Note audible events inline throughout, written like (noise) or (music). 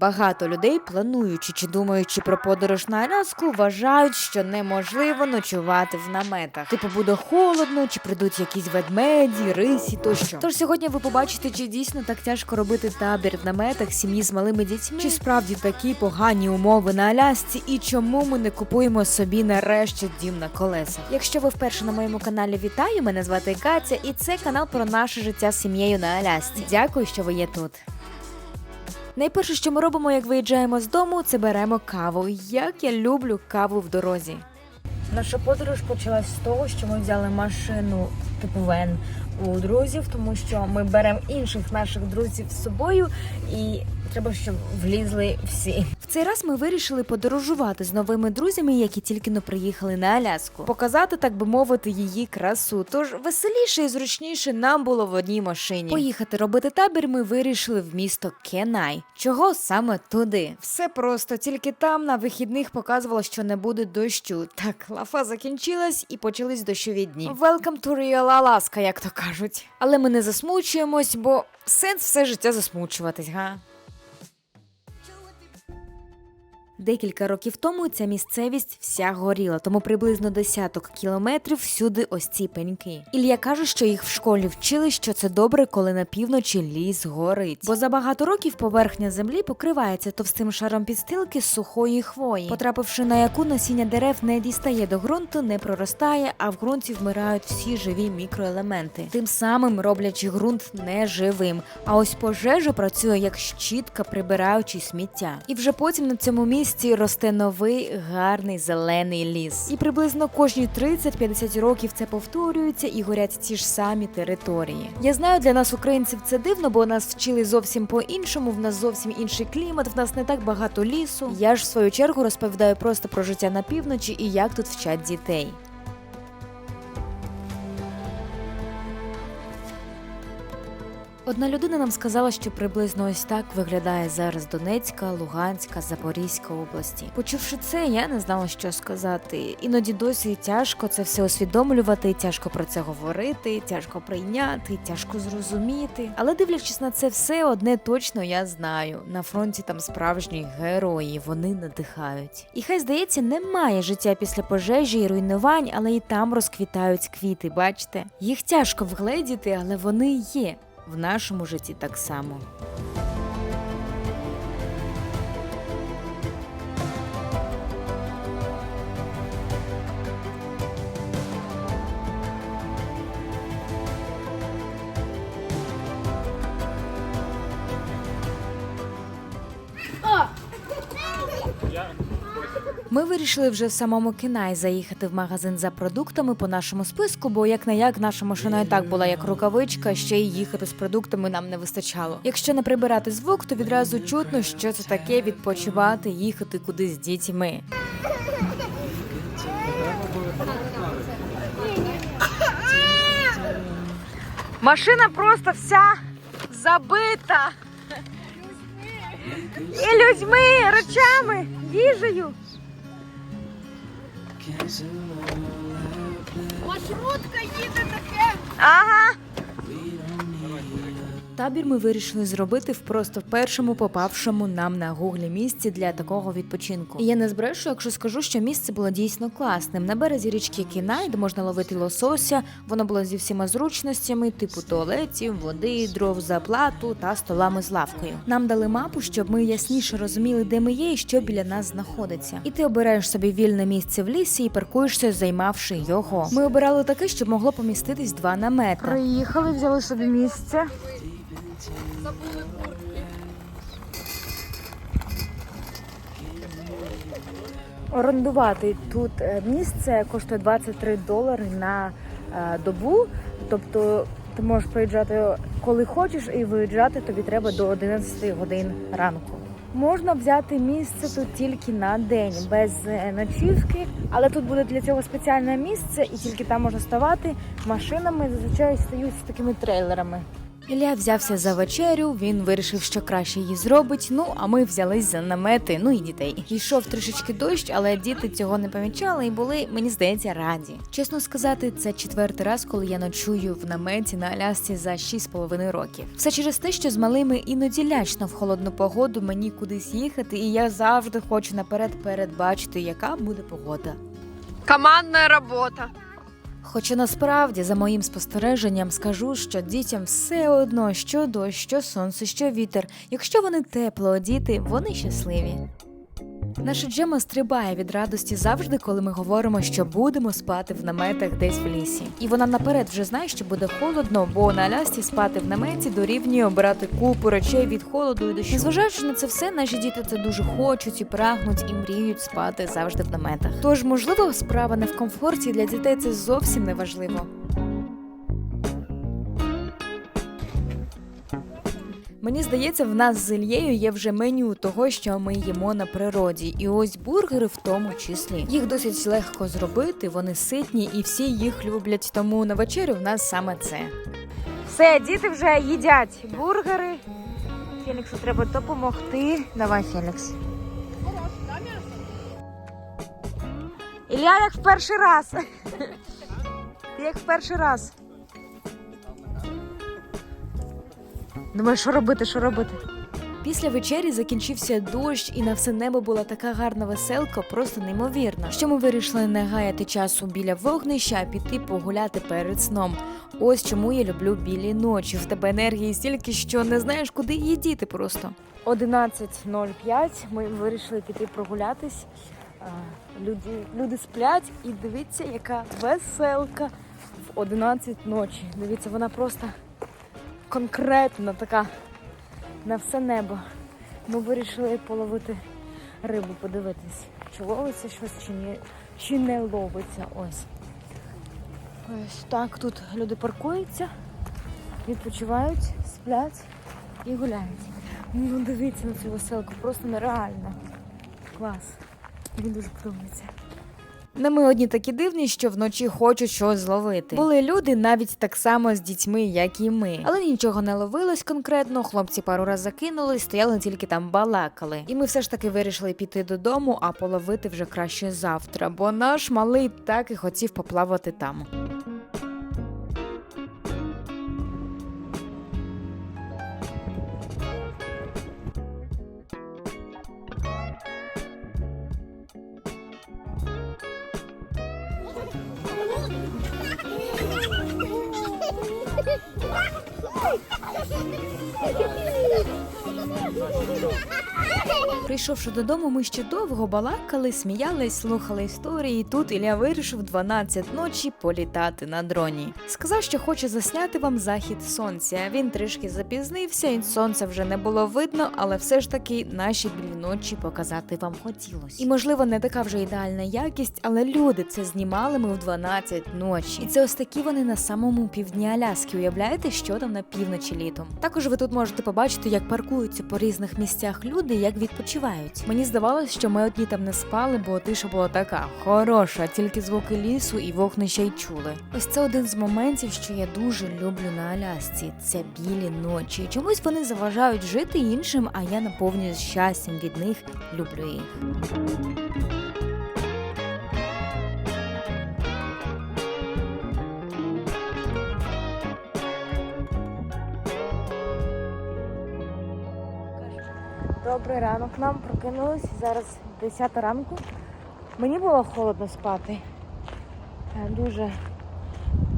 Багато людей, плануючи чи думаючи про подорож на Аляску, вважають, що неможливо ночувати в наметах. Типу буде холодно, чи прийдуть якісь ведмеді, рисі тощо. Тож сьогодні ви побачите, чи дійсно так тяжко робити табір в наметах сім'ї з малими дітьми, чи справді такі погані умови на Алясці, і чому ми не купуємо собі нарешті дім на колесах. Якщо ви вперше на моєму каналі вітаю, мене звати Катя, і це канал про наше життя з сім'єю на Алясці. Дякую, що ви є тут. Найперше, що ми робимо, як виїжджаємо з дому, це беремо каву. Як я люблю каву в дорозі. Наша подорож почалась з того, що ми взяли машину типу вен у друзів, тому що ми беремо інших наших друзів з собою, і треба, щоб влізли всі. Цей раз ми вирішили подорожувати з новими друзями, які тільки но приїхали на Аляску, показати, так би мовити, її красу. Тож веселіше і зручніше нам було в одній машині. Поїхати робити табір ми вирішили в місто Кенай. Чого саме туди? Все просто, тільки там на вихідних показувало, що не буде дощу. Так, лафа закінчилась і почались дощові дні. Welcome to Real Alaska, як то кажуть. Але ми не засмучуємось, бо сенс все життя засмучуватись, га? Декілька років тому ця місцевість вся горіла, тому приблизно десяток кілометрів всюди ось ці пеньки. Ілля каже, що їх в школі вчили, що це добре, коли на півночі ліс горить. Бо за багато років поверхня землі покривається товстим шаром підстилки сухої хвої, потрапивши на яку насіння дерев не дістає до ґрунту, не проростає, а в ґрунті вмирають всі живі мікроелементи, тим самим роблячи ґрунт неживим. А ось пожежа працює як щітка, прибираючи сміття. І вже потім на цьому місці росте новий гарний зелений ліс. І приблизно кожні 30-50 років це повторюється і горять ті ж самі території. Я знаю, для нас, українців, це дивно, бо нас вчили зовсім по-іншому. В нас зовсім інший клімат, в нас не так багато лісу. Я ж в свою чергу розповідаю просто про життя на півночі і як тут вчать дітей. Одна людина нам сказала, що приблизно ось так виглядає зараз Донецька, Луганська, Запорізька області. Почувши це, я не знала, що сказати. Іноді досі тяжко це все усвідомлювати, тяжко про це говорити, тяжко прийняти, тяжко зрозуміти. Але дивлячись на це все, одне точно я знаю: на фронті там справжні герої, вони надихають. І хай здається, немає життя після пожежі і руйнувань, але і там розквітають квіти. Бачите, їх тяжко вгледіти, але вони є в нашому житті так само. Ми вирішили вже в самому Кінай заїхати в магазин за продуктами по нашому списку, бо як не як наша машина і так була як рукавичка, ще й їхати з продуктами нам не вистачало. Якщо не прибирати звук, то відразу чутно, що це таке відпочивати, їхати кудись з дітьми. Машина просто вся забита. І людьми, речами, їжею. Маршрутка їде таке. Ага. Табір ми вирішили зробити в просто першому попавшому нам на гуглі місці для такого відпочинку. І я не збрешу, якщо скажу, що місце було дійсно класним. На березі річки Кінай, де можна ловити лосося, воно було зі всіма зручностями, типу туалетів, води, дров за плату та столами з лавкою. Нам дали мапу, щоб ми ясніше розуміли, де ми є і що біля нас знаходиться. І ти обираєш собі вільне місце в лісі і паркуєшся, займавши його. Ми обирали таке, щоб могло поміститись два намети. Приїхали, взяли собі місце. Забули куртки. Орендувати тут е, місце коштує 23 долари на е, добу. Тобто ти можеш приїжджати коли хочеш, і виїжджати тобі треба до 11 годин ранку. Можна взяти місце тут тільки на день, без е, ночівки, але тут буде для цього спеціальне місце, і тільки там можна ставати машинами. Зазвичай стають з такими трейлерами. Ілля взявся за вечерю, він вирішив, що краще її зробить. Ну а ми взялись за намети, ну і дітей. Йшов трішечки дощ, але діти цього не помічали і були, мені здається, раді. Чесно сказати, це четвертий раз, коли я ночую в наметі на Алясці за 6,5 років. Все через те, що з малими іноді лячно в холодну погоду мені кудись їхати, і я завжди хочу наперед передбачити, яка буде погода. Командная работа. Хоча насправді, за моїм спостереженням, скажу, що дітям все одно, що дощ, що сонце, що вітер. Якщо вони тепло одіти, вони щасливі. Наша Джема стрибає від радості завжди, коли ми говоримо, що будемо спати в наметах десь в лісі. І вона наперед вже знає, що буде холодно, бо на Алясці спати в наметі дорівнює обирати купу речей від холоду і дощу. Незважаючи на це все, наші діти це дуже хочуть і прагнуть і мріють спати завжди в наметах. Тож, можливо, справа не в комфорті для дітей це зовсім не важливо. Мені здається, в нас з Ільєю є вже меню того, що ми їмо на природі, і ось бургери в тому числі. Їх досить легко зробити, вони ситні і всі їх люблять. Тому на вечерю в нас саме це. Все, діти вже їдять бургери. Феліксу треба допомогти. Давай, Фелікс. Ілля як в перший раз. Як в перший раз. Думаю, що робити, що робити? Після вечері закінчився дощ, і на все небо була така гарна веселка, просто неймовірна. Що ми вирішили не гаяти часу біля вогнища, а піти погуляти перед сном. Ось чому я люблю білі ночі. В тебе енергії стільки, що не знаєш, куди її діти просто. 11.05 ми вирішили піти прогулятись. Люди, люди сплять і дивіться, яка веселка в 11 ночі. Дивіться, вона просто конкретно така на все небо. Ми вирішили половити рибу, подивитись, чи ловиться щось, чи ні, чи не ловиться. Ось. Ось так тут люди паркуються, відпочивають, сплять і гуляють. Ну дивіться на цю веселку, просто нереально. Клас. Мені дуже подобається. Не ми одні такі дивні, що вночі хочуть щось зловити. Були люди навіть так само з дітьми, як і ми. Але нічого не ловилось конкретно. Хлопці пару раз закинули, стояли тільки там балакали. І ми все ж таки вирішили піти додому, а половити вже краще завтра, бо наш малий так і хотів поплавати там. Hey! (laughs) Прийшовши додому, ми ще довго балакали, сміялись, слухали історії. Тут Ілля вирішив 12 ночі політати на дроні. Сказав, що хоче засняти вам захід сонця. Він трішки запізнився, і сонця вже не було видно, але все ж таки наші білі ночі показати вам хотілося. І можливо, не така вже ідеальна якість, але люди це знімали ми в 12 ночі. І це ось такі вони на самому півдні Аляски. Уявляєте, що там на півночі літом? Також ви тут можете побачити, як паркуються по різних місцях люди, як відпочивають. Мені здавалось, що ми одні там не спали, бо тиша була така хороша, тільки звуки лісу і вогнища й чули. Ось це один з моментів, що я дуже люблю на Алясці. Це білі ночі. Чомусь вони заважають жити іншим, а я наповнююсь щастям від них. Люблю їх. Добрий ранок нам прокинулись. Зараз 10 ранку. Мені було холодно спати. Е, Дуже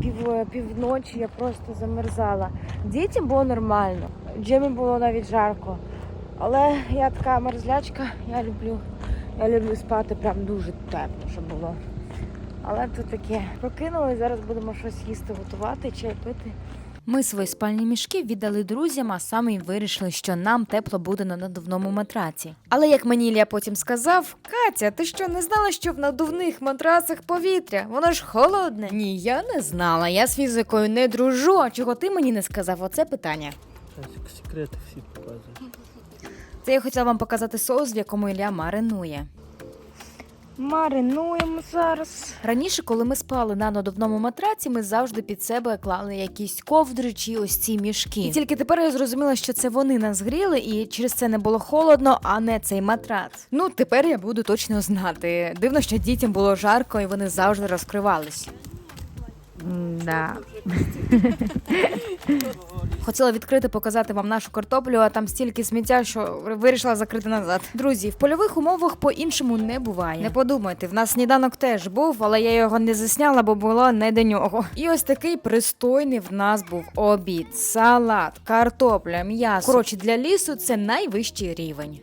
пів, півночі я просто замерзала. Дітям було нормально. Джемі було навіть жарко. Але я така мерзлячка, я люблю, я люблю спати прям дуже тепло, щоб було. Але тут таке. Прокинули, зараз будемо щось їсти, готувати, чай пити. Ми свої спальні мішки віддали друзям, а саме й вирішили, що нам тепло буде на надувному матраці. Але як мені Ілля потім сказав, Катя, ти що не знала, що в надувних матрацах повітря? Воно ж холодне. Ні, я не знала. Я з фізикою не дружу. А чого ти мені не сказав? Оце питання. Секрети всі показують. Це я хотіла вам показати соус, в якому Ілля маринує. Маринуємо зараз. Раніше, коли ми спали на надувному матраці, ми завжди під себе клали якісь ковдри чи ось ці мішки. І тільки тепер я зрозуміла, що це вони нас гріли, і через це не було холодно, а не цей матрац. Ну тепер я буду точно знати. Дивно, що дітям було жарко і вони завжди розкривались. Да. (laughs) Хотіла відкрити, показати вам нашу картоплю, а там стільки сміття, що вирішила закрити назад. Друзі, в польових умовах по-іншому не буває. Не подумайте, в нас сніданок теж був, але я його не засняла, бо було не до нього. І ось такий пристойний в нас був обід, салат, картопля, м'ясо. Коротше, для лісу це найвищий рівень.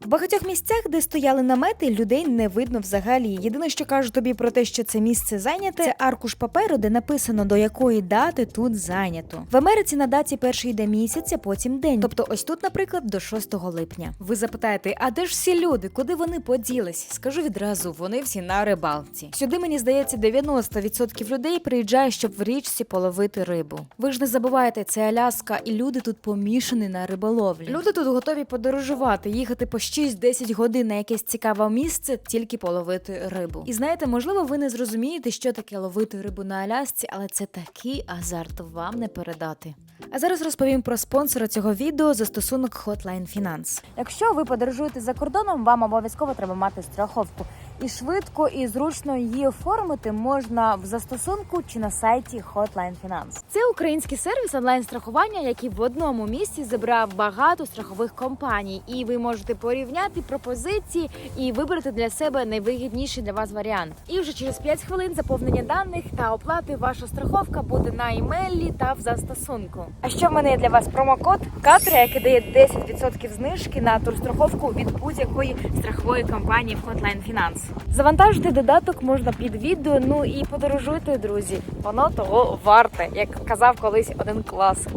В багатьох місцях, де стояли намети, людей не видно взагалі. Єдине, що кажу тобі про те, що це місце зайняте, це аркуш паперу, де написано до якої дати тут зайнято. В Америці на даті перший йде місяць, а потім день. Тобто, ось тут, наприклад, до 6 липня. Ви запитаєте, а де ж всі люди? Куди вони поділись? Скажу відразу, вони всі на рибалці. Сюди мені здається, 90% людей приїжджає, щоб в річці половити рибу. Ви ж не забувайте, це Аляска, і люди тут помішані на риболовлі. Люди тут готові подорожувати, їхати по 6-10 годин на якесь цікаве місце, тільки половити рибу. І знаєте, можливо, ви не зрозумієте, що таке ловити рибу на Алясці, але це такий азарт вам не передати. А зараз розповім про спонсора цього відео застосунок Hotline Finance. Якщо ви подорожуєте за кордоном, вам обов'язково треба мати страховку. І швидко і зручно її оформити можна в застосунку чи на сайті Hotline Finance. Це український сервіс онлайн-страхування, який в одному місці зібрав багато страхових компаній, і ви можете порівняти пропозиції і вибрати для себе найвигідніший для вас варіант. І вже через 5 хвилин заповнення даних та оплати ваша страховка буде на імейлі та в застосунку. А що в мене є для вас промокод Катря, який дає 10% знижки на турстраховку від будь-якої страхової компанії в Hotline Finance. Завантажити додаток можна під відео. Ну і подорожуйте, друзі. Воно того варте, як казав колись один класик.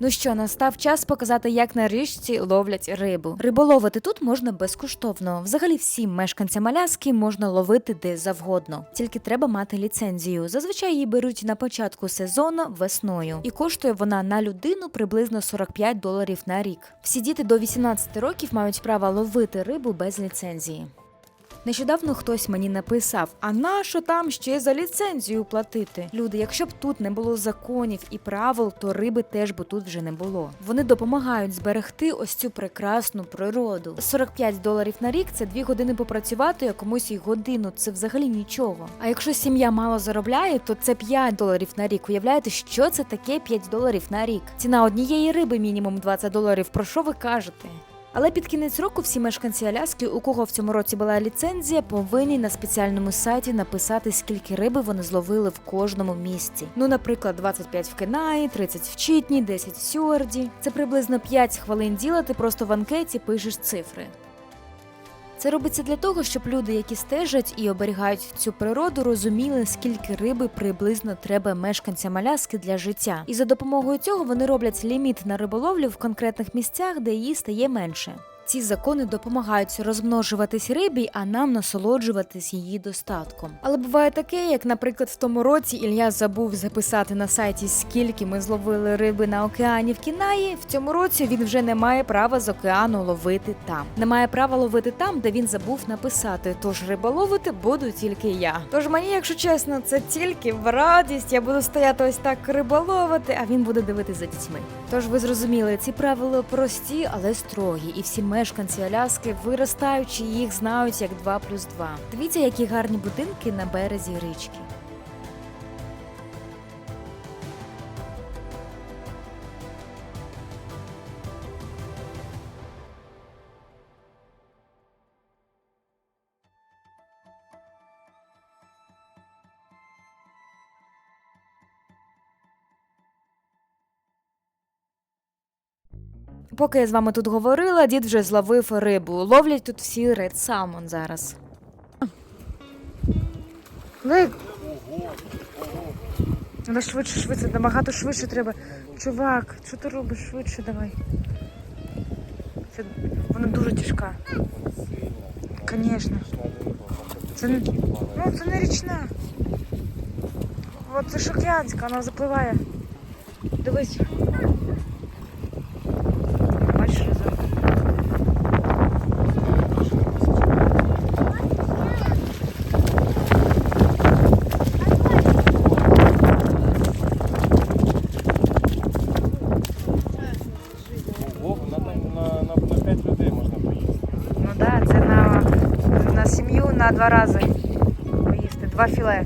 Ну що, настав час показати, як на річці ловлять рибу. Риболовити тут можна безкоштовно. Взагалі всім мешканцям Аляски можна ловити де завгодно. Тільки треба мати ліцензію. Зазвичай її беруть на початку сезону весною, і коштує вона на людину приблизно 45 доларів на рік. Всі діти до 18 років мають право ловити рибу без ліцензії. Нещодавно хтось мені написав: а нащо там ще за ліцензію платити? Люди, якщо б тут не було законів і правил, то риби теж би тут вже не було. Вони допомагають зберегти ось цю прекрасну природу. 45 доларів на рік це дві години попрацювати, а комусь і годину. Це взагалі нічого. А якщо сім'я мало заробляє, то це 5 доларів на рік. Уявляєте, що це таке 5 доларів на рік? Ціна однієї риби мінімум 20 доларів. Про що ви кажете? Але під кінець року всі мешканці Аляски, у кого в цьому році була ліцензія, повинні на спеціальному сайті написати, скільки риби вони зловили в кожному місці. Ну, наприклад, 25 в Кенаї, 30 в Чітні, 10 в Сюарді. Це приблизно 5 хвилин діла, ти просто в анкеті пишеш цифри. Це робиться для того, щоб люди, які стежать і оберігають цю природу, розуміли, скільки риби приблизно треба мешканцям Аляски для життя. І за допомогою цього вони роблять ліміт на риболовлю в конкретних місцях, де її стає менше. Ці закони допомагають розмножуватись рибі, а нам насолоджуватись її достатком. Але буває таке, як, наприклад, в тому році Ілля забув записати на сайті, скільки ми зловили риби на океані в Кінаї. В цьому році він вже не має права з океану ловити там. Не має права ловити там, де він забув написати. Тож риболовити буду тільки я. Тож мені, якщо чесно, це тільки в радість. Я буду стояти ось так риболовити, а він буде дивитися за дітьми. Тож ви зрозуміли, ці правила прості, але строгі, і всі мешканці Аляски, виростаючи їх, знають як 2 плюс 2. Дивіться, які гарні будинки на березі річки. Поки я з вами тут говорила, дід вже зловив рибу. Ловлять тут всі ред салмон зараз. Лик. Треба швидше, швидше, набагато швидше треба. Чувак, що ти робиш швидше давай. Це вона дуже тяжка. Звісно. Це не, ну, це не річна. От це ж океанська, вона запливає. Дивись. На два рази поїсти, два філе.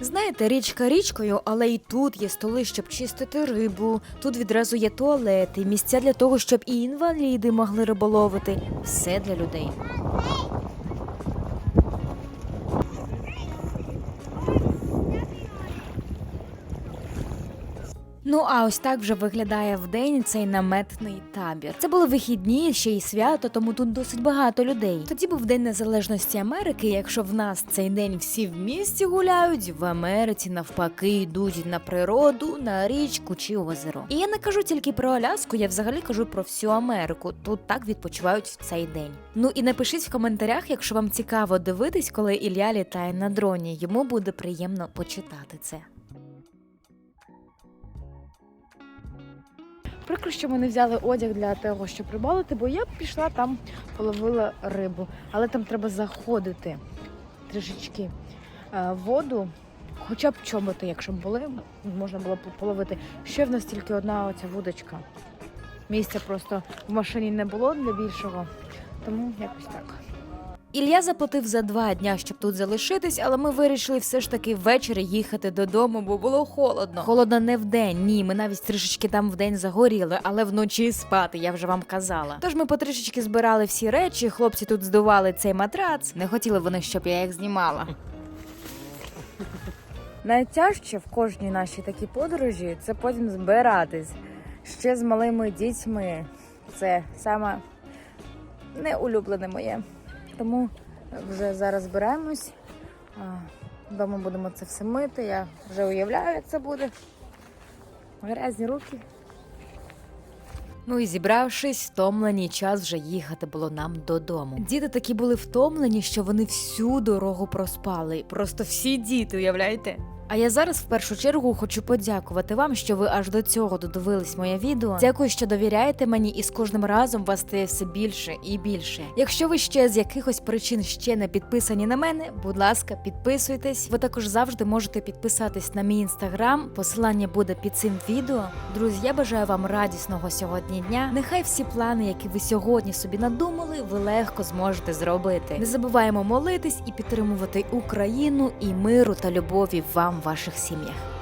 Знаєте, річка річкою, але і тут є столи, щоб чистити рибу. Тут відразу є туалети, місця для того, щоб і інваліди могли риболовити. Все для людей. Ну а ось так вже виглядає вдень цей наметний табір. Це були вихідні, ще й свято, тому тут досить багато людей. Тоді був День Незалежності Америки. Якщо в нас цей день всі в місті гуляють, в Америці навпаки йдуть на природу, на річку чи озеро. І я не кажу тільки про Аляску, я взагалі кажу про всю Америку. Тут так відпочивають в цей день. Ну і напишіть в коментарях, якщо вам цікаво дивитись, коли Ілля літає на дроні. Йому буде приємно почитати це. Прикро, що ми не взяли одяг для того, щоб рибалити, бо я б пішла там, половила рибу. Але там треба заходити трішечки е, воду, хоча б чоботи, якщо б були, можна було половити. Ще в нас тільки одна оця вудочка. Місця просто в машині не було для більшого, тому якось так. Ілля заплатив за два дня, щоб тут залишитись, але ми вирішили все ж таки ввечері їхати додому, бо було холодно. Холодно не вдень, ні. Ми навіть трішечки там вдень загоріли, але вночі спати, я вже вам казала. Тож ми потрішечки збирали всі речі. Хлопці тут здували цей матрац. Не хотіли вони, щоб я їх знімала. Найтяжче в кожній нашій такій подорожі це потім збиратись ще з малими дітьми. Це саме неулюблене моє. Тому вже зараз збираємось. А, Вдома будемо це все мити. Я вже уявляю, як це буде. Грязні руки. Ну і зібравшись, втомлені час вже їхати було нам додому. Діти такі були втомлені, що вони всю дорогу проспали. Просто всі діти, уявляєте? А я зараз в першу чергу хочу подякувати вам, що ви аж до цього додивились моє відео. Дякую, що довіряєте мені, і з кожним разом вас стає все більше і більше. Якщо ви ще з якихось причин ще не підписані на мене, будь ласка, підписуйтесь. Ви також завжди можете підписатись на мій інстаграм. Посилання буде під цим відео. Друзі, я бажаю вам радісного сьогодні дня. Нехай всі плани, які ви сьогодні собі надумали, ви легко зможете зробити. Не забуваємо молитись і підтримувати Україну і миру та любові вам ваших сім'ях.